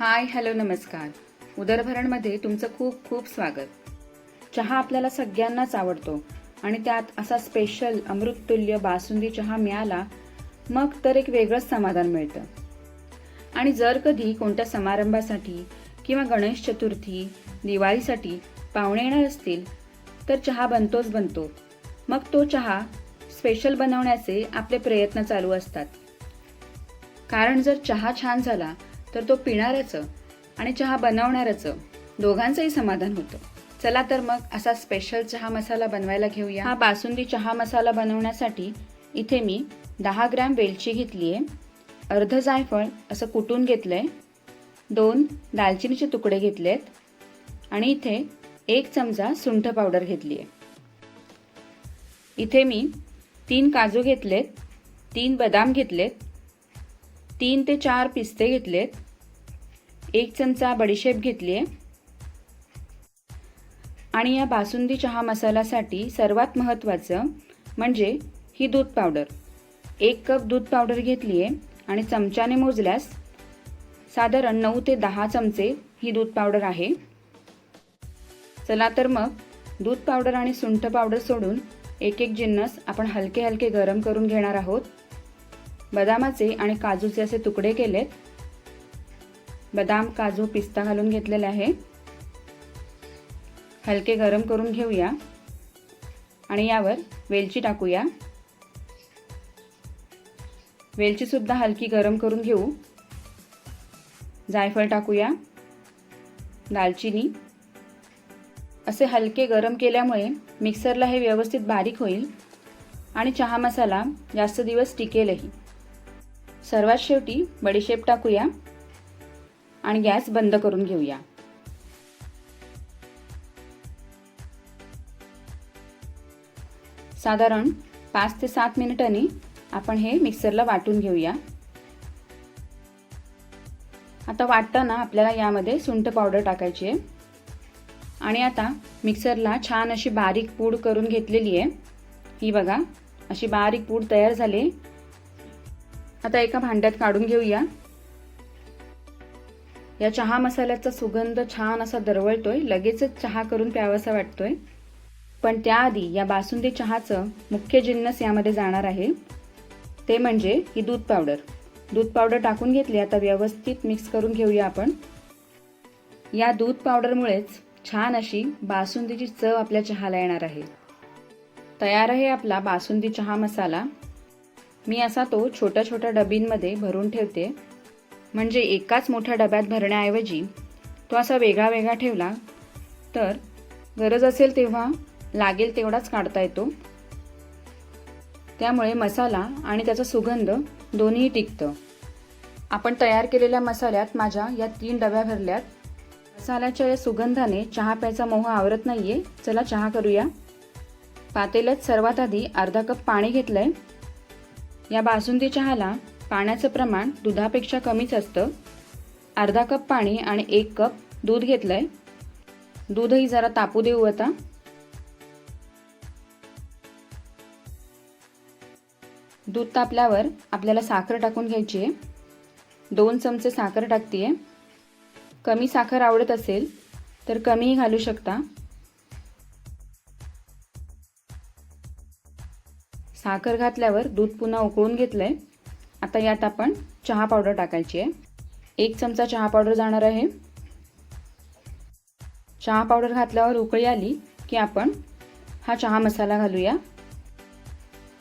Hi hello नमस्कार. उदरभरणमध्ये तुमचं खूप खूप स्वागत. चहा आपल्याला सगळ्यांनाच आवडतो आणि त्यात असा स्पेशल अमृततुल्य बासुंदी चहा मिळाला मग तर एक वेगळंच समाधान मिळतं. आणि जर कधी कोणत्या समारंभासाठी किंवा गणेश चतुर्थी दिवाळीसाठी पाहुणे येणार असतील तर चहा बनतोच बनतो. मग तो चहा स्पेशल बनवण्याचे आपले प्रयत्न चालू असतात. कारण जर चहा छान झाला तर तो पिणाऱ्याचं आणि चहा बनवणाऱ्याचं दोघांचंही समाधान होतं. चला तर मग असा स्पेशल चहा मसाला बनवायला घेऊया. हा बासुंदी चहा मसाला बनवण्यासाठी इथे मी दहा ग्रॅम वेलची घेतली आहे अर्ध जायफळ असं कुटून घेतलं आहे दोन दालचिनीचे तुकडे घेतलेत. आणि इथे एक चमचा सुंठ पावडर घेतली आहे इथे मी तीन काजू घेतलेत तीन बदाम घेतलेत तीन ते चार पिस्ते घेतलेत. एक चमचा बडीशेप घेतली आहे आणि या बासुंदी चहा मसाल्यासाठी सर्वात महत्त्वाचं म्हणजे ही दूध पावडर. एक कप दूध पावडर घेतली आहे आणि चमच्याने मोजल्यास साधारण नऊ ते दहा चमचे ही दूध पावडर आहे. चला तर मग दूध पावडर आणि सुंठ पावडर सोडून एक एक जिन्नस आपण हलके हलके गरम करून घेणार आहोत. बदामाचे आणि काजूचे असे तुकडे केलेत. बदाम काजू पिस्ता घालून घेतलेले आहे. हलके गरम करून घेऊया. आणि यावर वेलची टाकूया. वेलचीसुद्धा हलकी गरम करून घेऊ. जायफळ टाकूया. दालचिनी. असे हलके गरम केल्यामुळे मिक्सरला हे व्यवस्थित बारीक होईल. आणि चहा मसाला जास्त दिवस टिकेलही. सर्वात शेवटी बडीशेप टाकूया आणि गॅस बंद करून घेऊया. साधारण पाच ते सात मिनिटांनी आपण हे मिक्सरला वाटून घेऊया. आता वाटताना आपल्याला यामध्ये सुंठ पावडर टाकायची आहे. आणि आता मिक्सरला छान अशी बारीक पूड करून घेतलेली आहे. ही बघा अशी बारीक पूड तयार झाली. आता एका भांड्यात काढून घेऊया. या चहा मसाल्याचा सुगंध छान असा दरवळतोय. लगेचच चहा करून प्यावासा वाटतोय. पण त्याआधी या बासुंदी चहाचं मुख्य जिन्नस यामध्ये जाणार आहे. ते म्हणजे ही दूध पावडर. दूध पावडर टाकून घेतली आता व्यवस्थित मिक्स करून घेऊया आपण. या दूध पावडरमुळेच छान अशी बासुंदीची चव आपल्या चहाला येणार आहे. तयार आहे आपला बासुंदी चहा मसाला. मी असा तो छोट्या छोट्या डबींमध्ये भरून ठेवते. म्हणजे एकाच मोठ्या डब्यात भरण्याऐवजी तो असा वेगळा वेगळा ठेवला तर गरज असेल तेव्हा लागेल तेवढाच काढता येतो. त्यामुळे मसाला आणि त्याचा सुगंध दोन्ही टिकतं. आपण तयार केलेल्या मसाल्यात माझ्या या तीन डब्या भरल्यात. मसाल्याच्या या सुगंधाने चहा प्यायचा मोह आवरत नाहीये. चला चहा करूया. पातेल्यात सर्वात आधी अर्धा कप पाणी घेतलंय. या बासुंदी चहाला पाण्याचं प्रमाण दुधापेक्षा कमीच असतं. अर्धा कप पाणी आणि एक कप दूध घेतलं आहे दूधही जरा तापू देऊ आता. दूध तापल्यावर आपल्याला साखर टाकून घ्यायची आहे दोन चमचे साखर टाकते कमी साखर आवडत असेल तर कमीही घालू शकता. साखर घातल्यावर दूध पुन्हा उकळून घेतलं आहे आता यात आपण चहा पावडर टाकायची आहे. एक चमचा चहा पावडर जाणार आहे. चहा पावडर घातल्यावर उकळी आली की आपण हा चहा मसाला घालूया.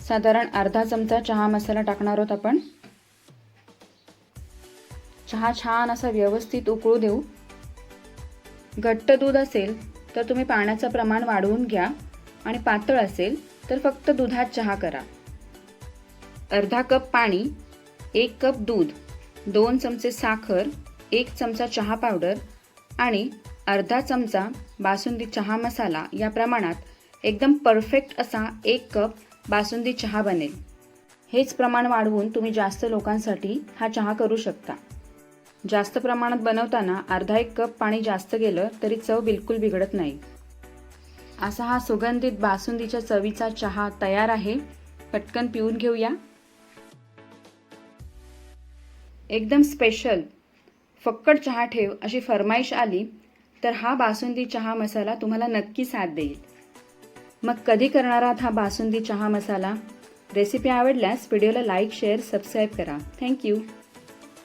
साधारण अर्धा चमचा चहा मसाला टाकणार आहोत आपण. चहा छान असा व्यवस्थित उकळू देऊ. घट्ट दूध असेल तर तुम्ही पाण्याचं प्रमाण वाढवून घ्या आणि पातळ असेल तर फक्त दुधात चहा करा. अर्धा कप पाणी एक कप दूध दोन चमचे साखर एक चमचा चहा पावडर आणि अर्धा चमचा बासुंदी चहा मसाला या प्रमाणात एकदम परफेक्ट असा एक कप बासुंदी चहा बनेल. हेच प्रमाण वाढवून तुम्ही जास्त लोकांसाठी हा चहा करू शकता. जास्त प्रमाणात बनवताना अर्धा एक कप पाणी जास्त गेलं तरी चव बिलकुल बिघडत नाही. असा हा सुगंधित बासुंदीच्या चवीचा चहा तयार आहे. पटकन पिऊन घेऊया. एकदम स्पेशल फक्कड चहा ठेव अशी फरमाईश आली तर हा बासुंदी चहा मसाला तुम्हाला नक्की साथ देईल. मग कधी करणार आहात हा बासुंदी चहा मसाला? रेसिपी आवडल्यास व्हिडिओला लाईक शेअर सबस्क्राईब करा. Thank you